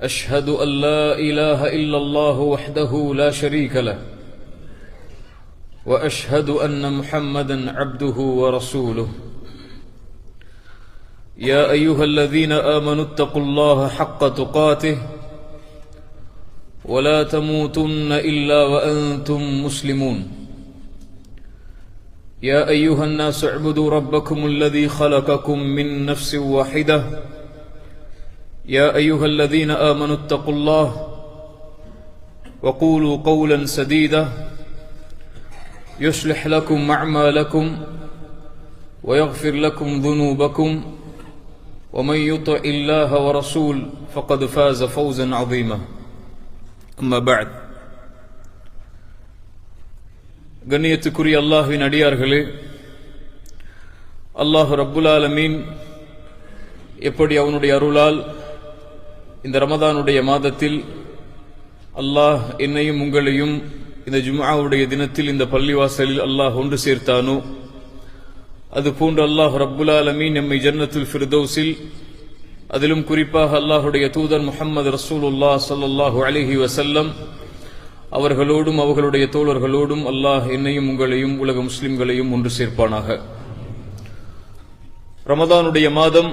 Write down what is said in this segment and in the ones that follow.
أشهد أن لا إله إلا الله وحده لا شريك له وأشهد أن محمدا عبده ورسوله. يا أيها الذين آمنوا اتقوا الله حق تقاته ولا تموتن إلا وأنتم مسلمون. يا أيها الناس اعبدوا ربكم الذي خلقكم من نفس واحدة يا ايها الذين امنوا اتقوا الله وقولوا قولا سديدا يصلح لكم اعمالكم ويغفر لكم ذنوبكم ومن يطع الله ورسول فقد فاز فوزا عظيما اما بعد கண்ணியத்துக்குரிய அல்லாஹ்வின் அடியார்களே அல்லாஹ் ரப்புல் ஆலமீன் எப்படி அவனுடைய அருளால் இந்த ரமதானுடைய மாதத்தில் அல்லாஹ் என்னையும் உங்களையும் இந்த ஜுமாவுடைய தினத்தில் இந்த பள்ளிவாசலில் அல்லாஹ் ஒன்று சேர்த்தானோ? அது போன்று அல்லாஹ் ரப்புல் அலமீன் நம்மை ஜன்னத்துல் ஃபிர்தௌஸில் அதிலும் குறிப்பாக அல்லாஹுடைய தூதர் முஹம்மது ரசூலுல்லா சல்லாஹூ அலிஹி வசல்லம் அவர்களோடும் அவர்களுடைய தோழர்களோடும் அல்லாஹ் என்னையும் உங்களையும் உலக முஸ்லிம்களையும் ஒன்று சேர்ப்பானாக. ரமதானுடைய மாதம்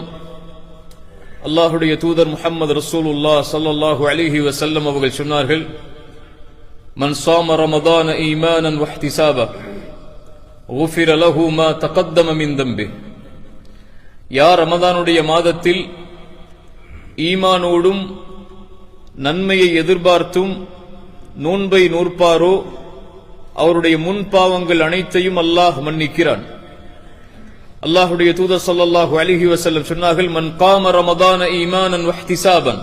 அல்லாஹுடைய தூதர் முஹம்மது ரசூலுல்லா ஸல்லல்லாஹு அலைஹி வஸல்லம் அவர்கள் சொன்னார்கள் மன் சாம ரமதான ஈமானன் வஹ்திசாபா غفر له ما تقدم من ذنبه யார் ரமதானுடைய மாதத்தில் ஈமானோடும் நன்மையை எதிர்பார்த்தும் நோன்பை நூற்பாரோ அவருடைய முன் பாவங்கள் அனைத்தையும் அல்லாஹ் மன்னிக்கிறான் அல்லாஹுடைய தூதர் சல்லாஹூ அலிஹி வசல்லம் சொன்னார்கள் மன் காம ரமதான ஈமானன் வஹ்திசாபன்.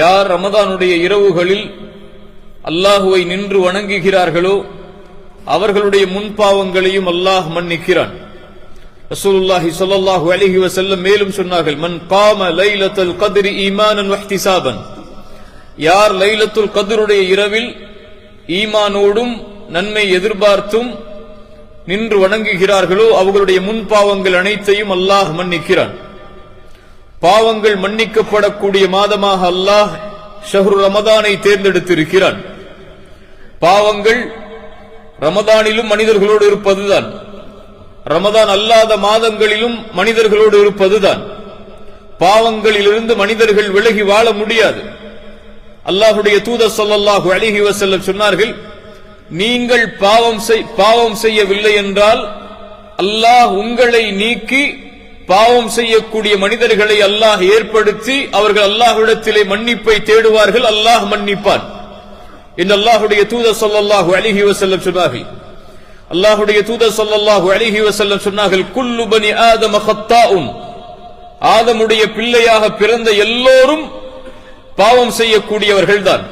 யார் ரமதானுடைய இரவுகளில் அல்லாஹுவை நின்று வணங்குகிறார்களோ அவர்களுடைய முன்பாவங்களையும் அல்லாஹ் மன்னிக்கிறான். ரசூலுல்லாஹி ஸல்லல்லாஹு அலிஹி வசல்லம் மேலும் சொன்னார்கள் மன் காம லைலத்துல் கதிரி ஈமானன் வஹ்திசாபன். யார் லைலத்துல் கதிருடைய இரவில் ஈமானோடும் நன்மை எதிர்பார்த்தும் நின்று வணங்குகிறார்களோ அவர்களுடைய முன் பாவங்கள் அனைத்தையும் அல்லாஹ் மன்னிக்கிறான். பாவங்கள் மன்னிக்கப்படக்கூடிய மாதமாக அல்லாஹ் ஷஹ்ரு ரமதானை தேர்ந்தெடுத்திருக்கிறான். பாவங்கள் ரமதானிலும் மனிதர்களோடு இருப்பதுதான். ரமதான் அல்லாத மாதங்களிலும் மனிதர்களோடு இருப்பதுதான். பாவங்களிலிருந்து மனிதர்கள் விலகி வாழ முடியாது. அல்லாஹுடைய தூதர் சொல்லல்லாஹு அழகி வசல்லம் சொன்னார்கள் நீங்கள் பாவம் பாவம் செய்யவில்லை என்றால் அல்லாஹ் உங்களை நீக்கி பாவம் செய்யக்கூடிய மனிதர்களை அல்லாஹ் ஏற்படுத்தி அவர்கள் அல்லாஹ்விடத்திலே மன்னிப்பை தேடுவார்கள் அல்லாஹ் மன்னிப்பான். என்று அல்லாஹுடைய தூதர் சொல்லல்லாஹு அலிஹி வசல்லம் சொன்னார்கள். அல்லாஹுடைய தூதர் சொல்லல்லாஹு அலிஹி வசல்லம் சொன்னார்கள் குல்லு பனி ஆதம ஹத்தாவும் ஆதமுடைய பிள்ளையாக பிறந்த எல்லோரும் பாவம் செய்யக்கூடியவர்கள் தான்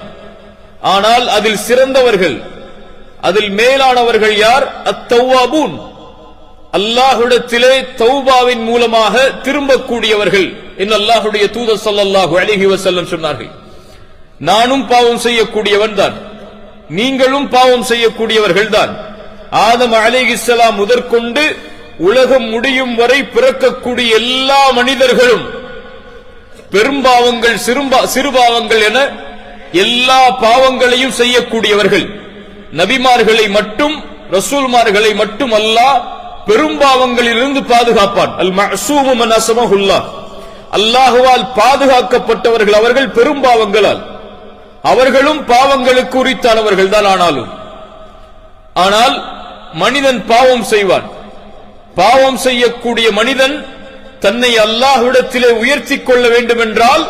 ஆனால் அதில் சிறந்தவர்கள் அதில் மேலானவர்கள் யார்? அத்தௌவாபூன். அல்லாஹுடத்திலே தௌபாவின் மூலமாக திரும்பக்கூடியவர்கள் என்று அல்லாஹுடைய தூத சல்லாஹு அழகி வசல்லம் சொன்னார்கள். நானும் பாவம் செய்யக்கூடியவன் தான். நீங்களும் பாவம் செய்யக்கூடியவர்கள் தான். ஆதம் அலிஹிஸ்லாம் முதற்கொண்டு உலகம் முடியும் வரை பிறக்கக்கூடிய எல்லா மனிதர்களும் பெரும்பாவங்கள் சிறுபாவங்கள் என எல்லா பாவங்களையும் செய்யக்கூடியவர்கள். நபிமார்களை மட்டும் ரசூல்மார்களை மட்டும் அல்லாஹ் பெரும்பாவங்களிலிருந்து பாதுகாப்பான். அல் மசூமன் அசமஹுல்லா அல்லாஹுவால் பாதுகாக்கப்பட்டவர்கள் அவர்கள் பெரும்பாவங்களால் அவர்களும் பாவங்களுக்கு உரித்தானவர்கள் தான் ஆனாலும். ஆனால் மனிதன் பாவம் செய்வான். பாவம் செய்யக்கூடிய மனிதன் தன்னை அல்லாஹ்விடத்திலே உயர்த்தி கொள்ள வேண்டும் என்றால்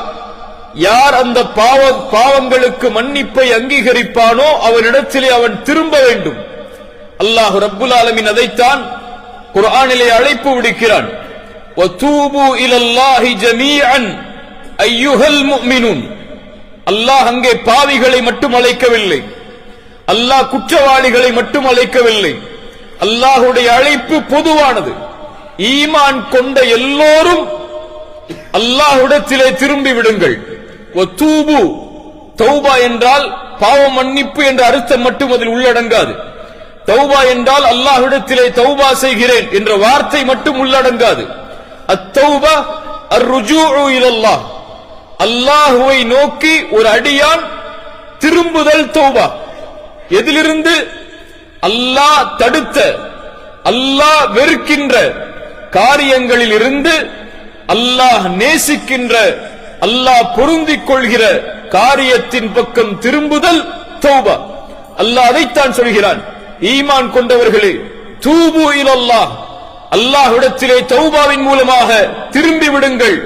யார் அந்த பாவ பாவங்களுக்கு மன்னிப்பை அங்கீகரிப்பானோ அவனிடத்திலே அவன் திரும்ப வேண்டும். அல்லாஹு ரப்புல் ஆலமின் அதைத்தான் குரானிலே அழைப்பு விடுக்கிறான். அல்லாஹ் அங்கே பாவிகளை மட்டும் அழைக்கவில்லை. அல்லாஹ் குற்றவாளிகளை மட்டும் அழைக்கவில்லை. அல்லாஹுடைய அழைப்பு பொதுவானது. ஈமான் கொண்ட எல்லோரும் அல்லாஹுடத்திலே திரும்பி விடுங்கள். தூபு தௌபா என்றால் பாவ மன்னிப்பு என்ற அர்த்தம் மட்டும் அதில் உள்ளடங்காது. தௌபா என்றால் அல்லாஹ்விடத்திலே தௌபா செய்கிறேன் என்ற வார்த்தை மட்டும் உள்ளடங்காது. அத்தௌபா அர்ருஜூஉ இலல்லாஹ். அல்லாஹுவை நோக்கி ஒரு அடியான் திரும்புதல் தௌபா. எதிலிருந்து அல்லாஹ் தடுத்த அல்லாஹ் வெறுக்கின்ற காரியங்களில் இருந்து அல்லாஹ் நேசிக்கின்ற அல்லாஹ் பொருந்திக் கொள்கிற காரியத்தின் பக்கம் திரும்புதல் தௌபா. அல்லாஹ் அதைத்தான் சொல்கிறான். ஈமான் கொண்டவர்களே தூபு இலல்லாஹ். அல்லாஹ்விடத்திலே தௌபாவின் மூலமாக திரும்பி விடுங்கள்.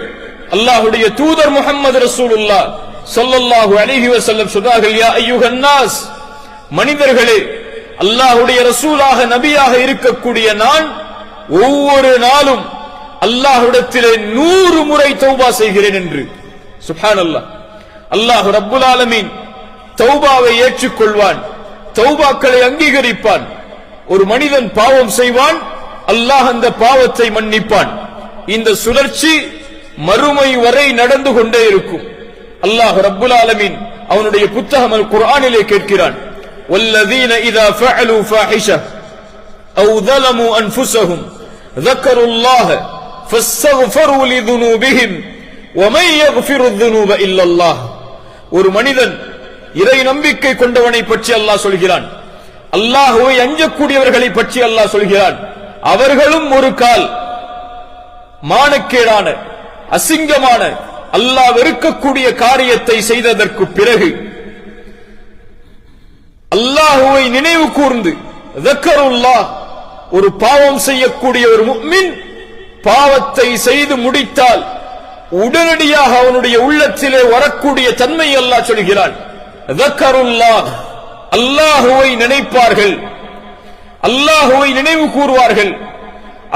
அல்லாஹ்வுடைய தூதர் முகமது ரசூலுல்லா சொல்லல்லாஹு அலைஹி வசல்லம் சொன்னார்கள் யா ஐயுகன்னாஸ் மனிதர்களே அல்லாஹுடைய ரசூலாக நபியாக இருக்கக்கூடிய நான் ஒவ்வொரு நாளும் அல்லாஹுடத்திலே நூறு முறை தௌபா செய்கிறேன் என்று. சுப்ஹானல்லாஹ் அல்லாஹ் ரப்புல் ஆலமீன் தௌபாவை ஏற்றுக்கொள்வான் தௌபாக்களை அங்கீகரிப்பான் ஒரு மனிதன் பாவம் செய்வான் அல்லாஹ் அந்த பாவத்தை மன்னிப்பான் இந்த சுழற்சி மறுமை வரை நடந்து கொண்டே இருக்கும் அல்லாஹ் ரப்புல் ஆலமீன் அவனுடைய புத்தகம் அல் குர்ஆனிலே கேட்கிறான் والذين إذا فعلوا فاحشة أو ظلموا أنفسهم ذكروا الله فاستغفروا لذنوبهم ஒரு மனிதன் இறை நம்பிக்கை கொண்டவனை பற்றி அல்லாஹ் சொல்கிறான். அல்லாஹுவை அஞ்சக்கூடியவர்களை பற்றி அல்லாஹ் சொல்கிறான். அவர்களும் ஒரு கால் மானக்கேடான அசிங்கமான அல்லாஹ் வெறுக்கக்கூடிய காரியத்தை செய்ததற்கு பிறகு அல்லாஹுவை நினைவு கூர்ந்து ஒரு பாவம் செய்யக்கூடிய ஒரு முக்மின் பாவத்தை செய்து முடித்தால் உடனடியாக அவனுடைய உள்ளத்திலே வரக்கூடிய தன்மை அல்லாஹ் சொல்கிறான். அல்லாஹுவை நினைப்பார்கள். அல்லாஹுவை நினைவு கூறுவார்கள்.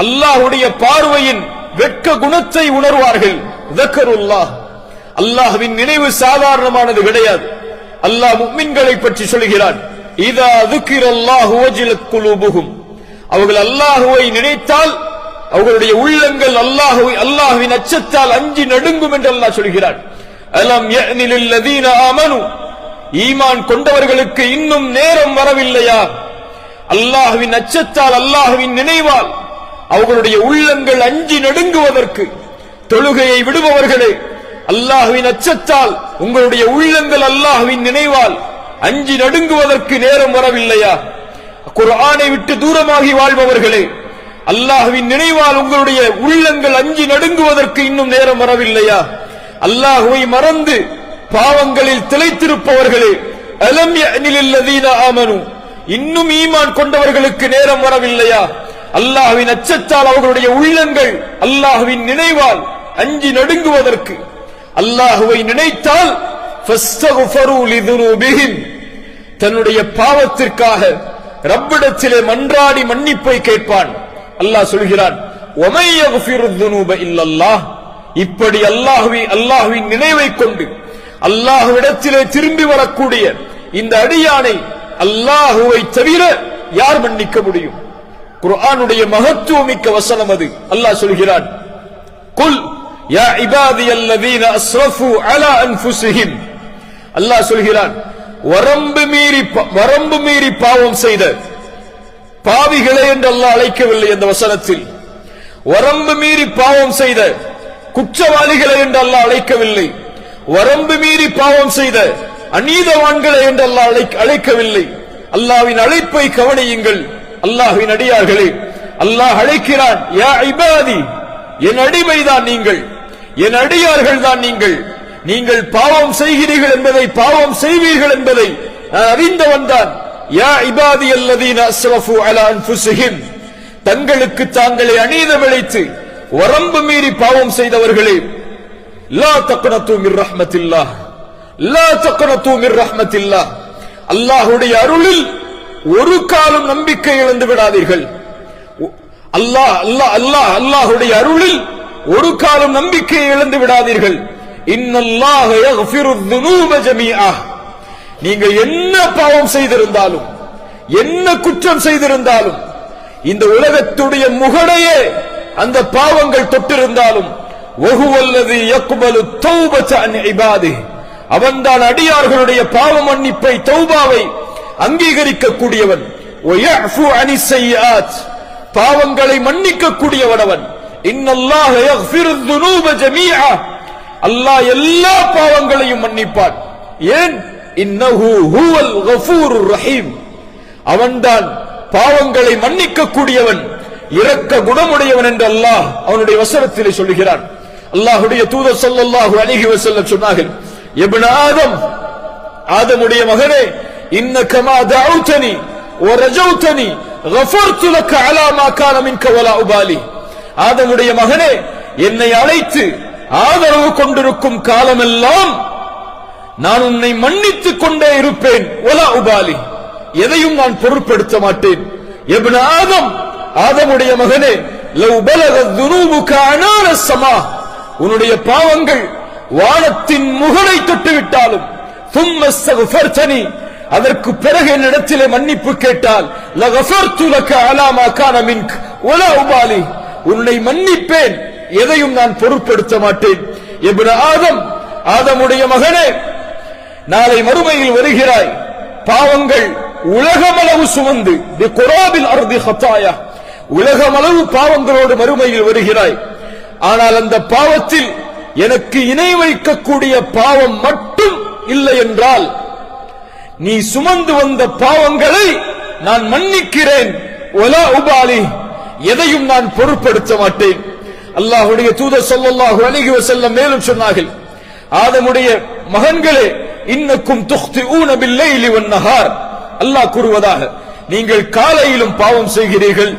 அல்லாஹுடைய பார்வையின் வெட்க குணத்தை உணர்வார்கள். அல்லாஹுவின் நினைவு சாதாரணமானது கிடையாது. அல்லாஹ் முக்மின்களை பற்றி சொல்கிறான். இதா துக்கிரல்லாஹு வஜிலத் குலூபுகும் அவர்கள் அல்லாஹுவை நினைத்தால் அவர்களுடைய உள்ளங்கள் அல்லாஹுவை அல்லாஹுவின் அச்சத்தால் அஞ்சி நடுங்கும் என்று அல்லாஹ் சொல்கிறான். அலம் யஅனிலில் ஆமனு? ஈமான் கொண்டவர்களுக்கு இன்னும் நேரம் வரவில்லையா? அல்லாஹுவின் அச்சத்தால் அல்லாஹுவின் நினைவால் அவர்களுடைய உள்ளங்கள் அஞ்சி நடுங்குவதற்கு தொழுகையை விடுபவர்களே அல்லாஹுவின் அச்சத்தால் உங்களுடைய உள்ளங்கள் அல்லாஹுவின் நினைவால் அஞ்சி நடுங்குவதற்கு நேரம் வரவில்லையா? குர்ஆனை விட்டு தூரமாகி வாழ்பவர்களே அல்லாஹுவின் நினைவால் உங்களுடைய உள்ளங்கள் அஞ்சி நடுங்குவதற்கு இன்னும் நேரம் வரவில்லையா? அல்லாஹுவை மறந்து பாவங்களில் திளைத்திருப்பவர்களே அலம் யஅனிலில்லதீன ஆமனு இன்னும் ஈமான் கொண்டவர்களுக்கு நேரம் வரவில்லையா? அல்லாஹுவின் அச்சத்தால் அவர்களுடைய உள்ளங்கள் அல்லாஹுவின் நினைவால் அஞ்சி நடுங்குவதற்கு. அல்லாஹுவை நினைத்தால் தன்னுடைய பாவத்திற்காக ரப்பிடத்திலே மன்றாடி மன்னிப்பை கேட்பான். அல்லாஹ் சொல்கிறான் இல்லல்லாஹ். இப்படி அல்லாஹுவி அல்லாஹுவின் நினைவை கொண்டு அல்லாஹுவிடத்திலே திரும்பி வரக்கூடிய இந்த அடியானை அல்லாஹுவை தவிர யார் மன்னிக்க முடியும்? குர்ஆனுடைய மகத்துவமிக்க வசனம் அது. அல்லாஹ் சொல்கிறான் குல் யா இபாதி அல்லதீன அஸ்ரஃபு அலா அன்ஃபுஸிஹிம். அல்லாஹ் சொல்கிறான் வரம்பு மீறி வரம்பு மீறி பாவம் செய்த பாவிகளே என்று அல்ல அழைக்கவில்லை அந்த வசனத்தில். வரம்பு மீறி பாவம் செய்த குற்றவாளிகளை என்று அல்ல அழைக்கவில்லை. வரம்பு மீறி பாவம் செய்த அநீதவான்களை என்று அல்லாஹ் அழைக்கவில்லை. அல்லாவின் அழைப்பை கவனியுங்கள். அல்லாஹின் அடியார்களே அல்லாஹ் அழைக்கிறான் யா என் அடிமைதான் நீங்கள். என் அடியார்கள் தான் நீங்கள். நீங்கள் பாவம் செய்கிறீர்கள் என்பதை பாவம் செய்வீர்கள் என்பதை நான் அறிந்தவன் தான். யா இபாதி அல்லதீன அஸ்ரஃபு அலா அன்ஃபுஸிஹிம். தங்களுக்கு தாங்களை அநீதம் இழைத்து வரம்பு மீறி பாவம் செய்தவர்களே லா தக்னத்து மிர் ரஹ்மத்தில்லா லா தக்னத்து மிர் ரஹ்மத்தில்லா அல்லாஹுடைய அருளில் ஒரு காலம் நம்பிக்கை இழந்து விடாதீர்கள். அல்லாஹ் அல்லாஹ் அல்லாஹ் அல்லாஹுடைய அருளில் ஒரு காலம் நம்பிக்கையை இழந்து விடாதீர்கள். இன்னல்லாஹ யக்ஃபிரு துனூப ஜமீஆ நீங்க என்ன பாவம் செய்திருந்தாலும் என்ன குற்றம் செய்திருந்தாலும் இந்த உலகத்துடைய முகடையே அந்த பாவங்கள் தொட்டிருந்தாலும் ஒகுவல்லது யக்குபலு தௌபச்சான் இபாது. அவன்தான் அடியார்களுடைய பாவ மன்னிப்பை தௌபாவை அங்கீகரிக்கக்கூடியவன். பாவங்களை மன்னிக்கக்கூடியவன் அவன் அல்லாஹ் எல்லா பாவங்களையும் மன்னிப்பான். ஏன்? இன்னஹு ஹுவல் கஃபூர் ரஹீம். அவன்தான் பாவங்களை மன்னிக்க கூடியவன் இரக்க குணமுடையவன் என்று அல்லாஹ் அவனுடைய வசனத்திலே சொல்லுகிறான். அல்லாஹுடைய தூதர் சொல்லல்லாஹு அணுகி வசல்ல சொன்னார்கள் எபின் ஆதம் ஆதமுடைய மகனே இன்ன கமா தாவுத்தனி ஒரு ரஜௌத்தனி கஃபர்துலக்க அலாமா காலமின் கவலா உபாலி. ஆதமுடைய மகனே என்னை அழைத்து ஆதரவு கொண்டிருக்கும் காலமெல்லாம் நான் உன்னை மன்னித்துக் கொண்டே இருப்பேன். ஒலா உபாலி. எதையும் நான் பொருட்படுத்த மாட்டேன். எப்ன ஆதம் ஆதமுடைய மகனே லவ் பலக துனூபுக அனான சமா. உன்னுடைய பாவங்கள் வானத்தின் முகலை தொட்டுவிட்டாலும் தும்ம சகுஃபர்தனி அதற்கு பிறகு என்னிடத்திலே மன்னிப்பு கேட்டால் லகஃபர்து லக அலாமா கான ஒலா உபாலி உன்னை மன்னிப்பேன். எதையும் நான் பொருட்படுத்த மாட்டேன். எப்ன ஆதம் ஆதமுடைய மகனே நாளை மறுமையில் வருகிறாய். பாவங்கள் உலகமளவு சுமந்து தி குராபில் அர்தி ஹத்தாயா உலகமளவு பாவங்களோடு மறுமையில் வருகிறாய். ஆனால் அந்த பாவத்தில் எனக்கு இணை வைக்கக்கூடிய பாவம் மட்டும் இல்லை என்றால் நீ சுமந்து வந்த பாவங்களை நான் மன்னிக்கிறேன். ஒலா உபாலி எதையும் நான் பொருட்படுத்த மாட்டேன். அல்லாஹுடைய தூதர் ஸல்லல்லாஹு அணுகி செல்ல மேலும் சொன்னார்கள் ஆதமுடைய மகன்களே இன்னக்கும் துக்திஊன பில்லைலி வன்னஹார் அல்லாஹ் கூறுவதாக நீங்கள் காலையிலும் பாவம் செய்கிறீர்கள்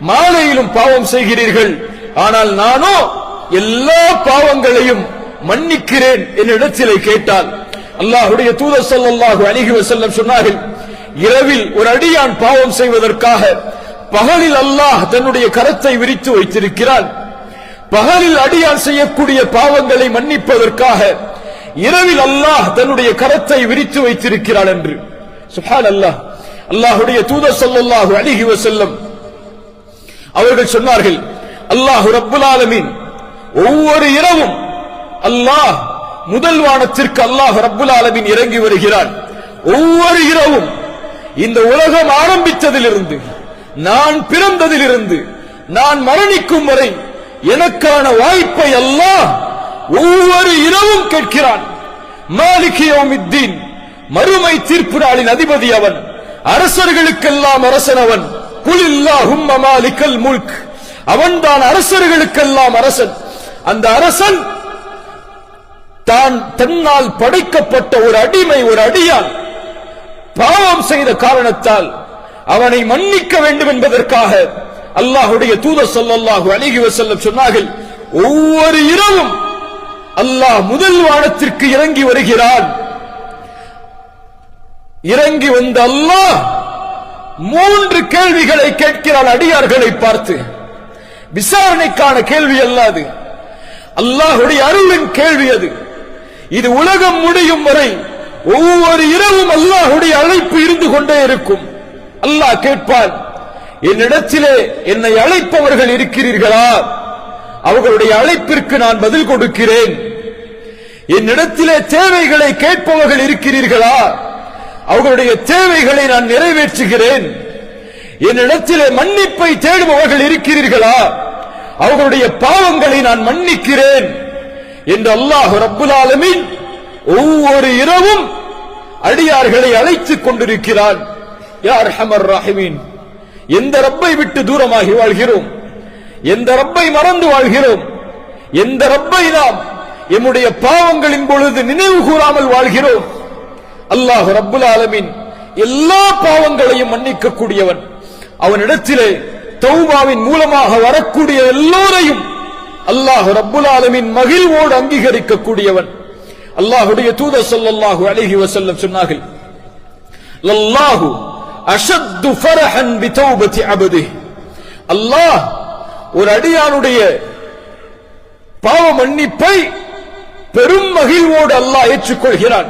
மாலையிலும் பாவம் செய்கிறீர்கள் ஆனால் நானோ எல்லா பாவங்களையும் மன்னிக்கிறேன் என்னிடத்திலே கேட்டால் அல்லாஹுடைய தூதர் சொல்லாஹு அணுகி செல்லம் சொன்னார்கள் இரவில் ஒரு அடியான் பாவம் செய்வதற்காக பகலில் அல்லாஹ் தன்னுடைய கரத்தை விரித்து வைத்திருக்கிறான். பகலில் அடியான் செய்யக்கூடிய பாவங்களை மன்னிப்பதற்காக இரவில் அல்லாஹ் தன்னுடைய கரத்தை விரித்து வைத்திருக்கிறான் என்று. சுஹான் அல்லாஹ் அல்லாஹுடைய தூதர் ஸல்லல்லாஹு அலைஹி வசல்லம் அவர்கள் சொன்னார்கள் அல்லாஹ் ரப்புல் ஆலமீன் ஒவ்வொரு இரவும் அல்லாஹ் முதல் வானத்திற்கு அல்லாஹ் ரப்புல் ஆலமின் இறங்கி வருகிறான் ஒவ்வொரு இரவும் இந்த உலகம் ஆரம்பித்ததிலிருந்து நான் பிறந்ததிலிருந்து நான் மரணிக்கும் வரை எனக்கான வாய்ப்பை அல்லாஹ் ஒவ்வொரு இரவும் கேட்கிறான். மாலிகியோமித்தீன் மறுமை தீர்ப்பு நாளின் அதிபதி அவன். அரசர்களுக்கெல்லாம் அரசன் அவன் குலில்லாஹும்ம மாலிக்கல் முல்க். அவன்தான் அரசர்களுக்கெல்லாம் அரசன். அந்த அரசன் தான் தன்னால் படைக்கப்பட்ட ஒரு அடிமை ஒரு அடியான். பாவம் செய்த காரணத்தால் அவனை மன்னிக்க வேண்டும் என்பதற்காக அல்லாஹுடைய தூதர் சொல்லல்லாஹு அழகி வசல்லம் சொன்னார்கள் ஒவ்வொரு இரவும் அல்லாஹ் முதல் வானத்திற்கு இறங்கி வருகிறான். இறங்கி வந்த அல்லாஹ் மூன்று கேள்விகளை கேட்கிறான் அடியார்களை பார்த்து. விசாரணைக்கான கேள்வி அல்லாது அல்லாஹுடைய அருளின் கேள்வி அது. இது உலகம் முடியும் வரை ஒவ்வொரு இரவும் அல்லாஹுடைய அழைப்பு இருந்து கொண்டே இருக்கும். அல்லாஹ் கேட்பான் என்னிடத்திலே என்னை அழைப்பவர்கள் இருக்கிறீர்களா? அவர்களுடைய அழைப்பிற்கு நான் பதில் கொடுக்கிறேன். என்னிடத்திலே தேவைகளை கேட்பவர்கள் இருக்கிறீர்களா? அவர்களுடைய தேவைகளை நான் நிறைவேற்றுகிறேன். என்னிடத்திலே மன்னிப்பை தேடுபவர்கள் இருக்கிறீர்களா? அவர்களுடைய பாவங்களை நான் மன்னிக்கிறேன். என்று அல்லாஹ் ரப்புல் ஒவ்வொரு இரவும் அடியார்களை அழைத்துக் கொண்டிருக்கிறான். யார் ஹமர் ராஹிமீன் எந்த ரப்பை விட்டு தூரமாகி வாழ்கிறோம்? எந்த ரப்பை மறந்து வாழ்கிறோம்? எந்த ரப்பை நாம் எம்முடைய பாவங்களின் பொழுது நினைவு கூறாமல் வாழ்கிறோம். அல்லாஹ் ரப்புல் ஆலமின் எல்லா பாவங்களையும் மன்னிக்க கூடியவன் அவனிடத்திலே தௌபாவின் மூலமாக வரக்கூடிய எல்லோரையும் அல்லாஹ் ரப்புல் ஆலமின் மகிழ்வோடு அங்கீகரிக்க கூடியவன் அல்லாஹுடைய தூத ஸல்லல்லாஹு அழகி வசல்லம் சொன்னார்கள் லல்லாஹு அஷத்து ஃபரஹன் பிதௌபதி அபதி அல்லாஹ் ஒரு அடியானுடைய பாவ மன்னிப்பை பெரும் மகிழ்வோடு அல்லாஹ் ஏற்றுக்கொள்கிறான்.